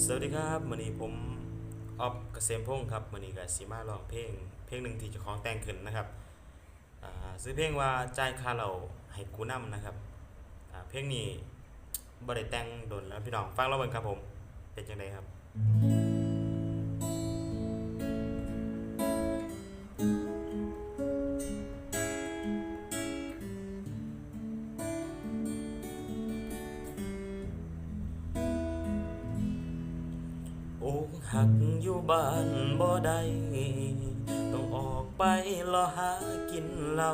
สวัสดีครับวันนี้ผมออฟเกษมพงศ์ครับวันนี้กับสีมาลองเพลง เพลงหนึ่งที่จะของแต่งขึ้นนะครับซื้อเพลงว่าจ่ายค่าเราให้กูนํนะครับเพลงนี้บริแต่งโดนแล้วพี่น้องฟังแล้วเบิ่งครับผม เป็นจังไดครับ อกหักอยู่บ้านบ่ได้ต้องออกไปรอหากินเหล้า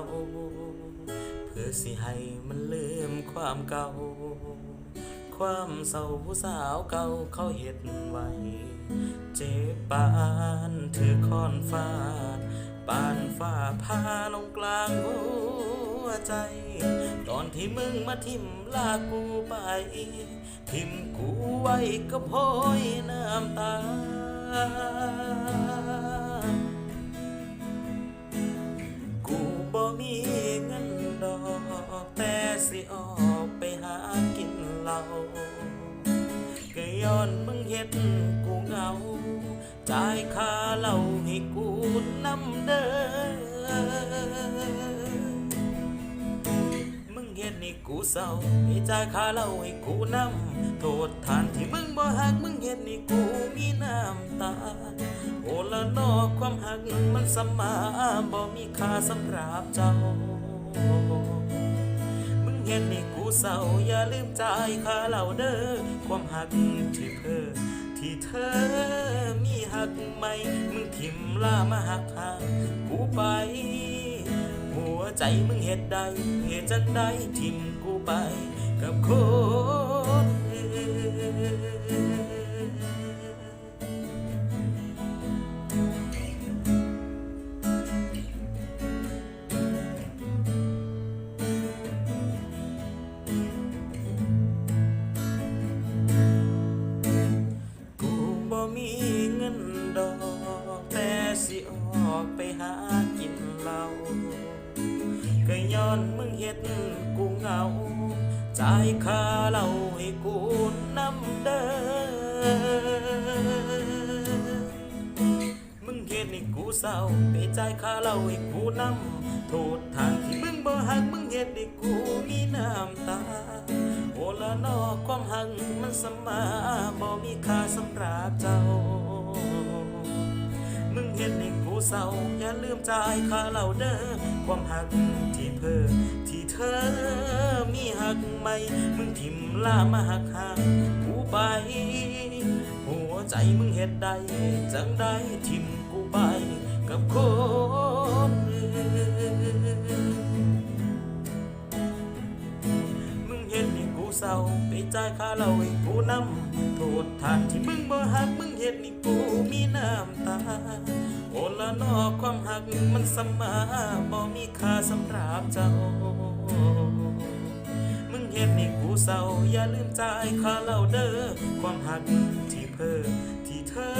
เพื่อสิให้มันลืมความเก่า ความเศร้าผู้สาวเก่าเขาเฮ็ดไว้ เจ็บปานถือค้อนฟาดปานฝ้าพาลงกลางหัว ใจ ตอนที่มึงมาทิมลากูไป ทิมกูไว้กับห้อยน้ำตา กูบ่มีเงินดอกแต่สิออกไปหากินเหล้าก็ย้อนมึงเฮ็ดกูเหงาจ่ายค่าเหล้าให้กูน้ำเด้อ ให้กูเศร้าให้จ่ายค่าเหล้าให้กูน้ำโทษฐานที่มึงบ่หักมึงเฮ็ดให้กูมีน้ำตา โอละนอความหักมันสมมาบ่มีค่าสำหรับเจ้า มึงเฮ็ดให้กูเศร้าอย่าลืมจ่ายค่าเหล้าเด้อความหักที่เพ้อที่เธอมีหักไหมมึงทิมลามาหักหางกูไป ใจมึงเฮ็ดได้เหตุจังได้ทิมกูไปกับคนอื่นกูบ่มีเงินดอกแต่สิออกไปหากินเหล้า ก็ย้อนมึงเฮ็ดกูเหงาจ่ายค่าเหล้าให้กูน้ำเด้อมึงเฮ็ดให้กูเศร้าไปจ่ายค่าเหล้าให้กูน้ำโทษทางที่มึงบ่หักมึงเฮ็ดให้กูมีน้ำตาโอละนอความหักมันสมมาบ่มีค่าสำหรับเจ้า มึงเฮ็ดให้กูเศร้าอย่าลืมจ่ายค่าเหล้าเด้อความหักที่เพิ่มที่เธอมีหักไหม มึงทิมลามาหักหางกูไป หัวใจมึงเฮ็ดได้จังได้ทิมกูไปกับคนมึงเห็นให้กูเศร้าไปจ่ายค่าเหล้าให้กูนำโทษทานที่มึงบ่หักมึงเห็นให้ กูมีน้ำตา โอละนอความหักมันสมมาบ่มีค่าสำหรับเจ้า มึงเห็นให้กูเศร้าอย่าลืมจ่ายค่าเหล้าเด้อความหักที่เพ้อที่เธอ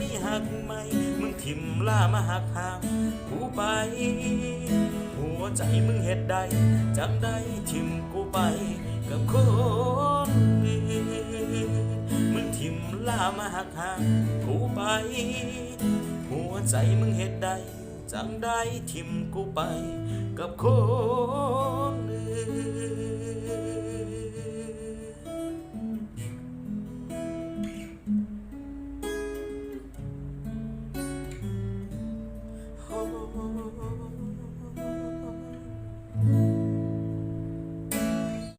มีหักไหม มึงทิมล่ามาหักหางกูไปหัวใจมึงเฮ็ดได้จังได้ทิมกูไปกับคน ลามาหักหางกูไป หัวใจมึงเหตุใด จังได้ทิมกูไปกับคนอื่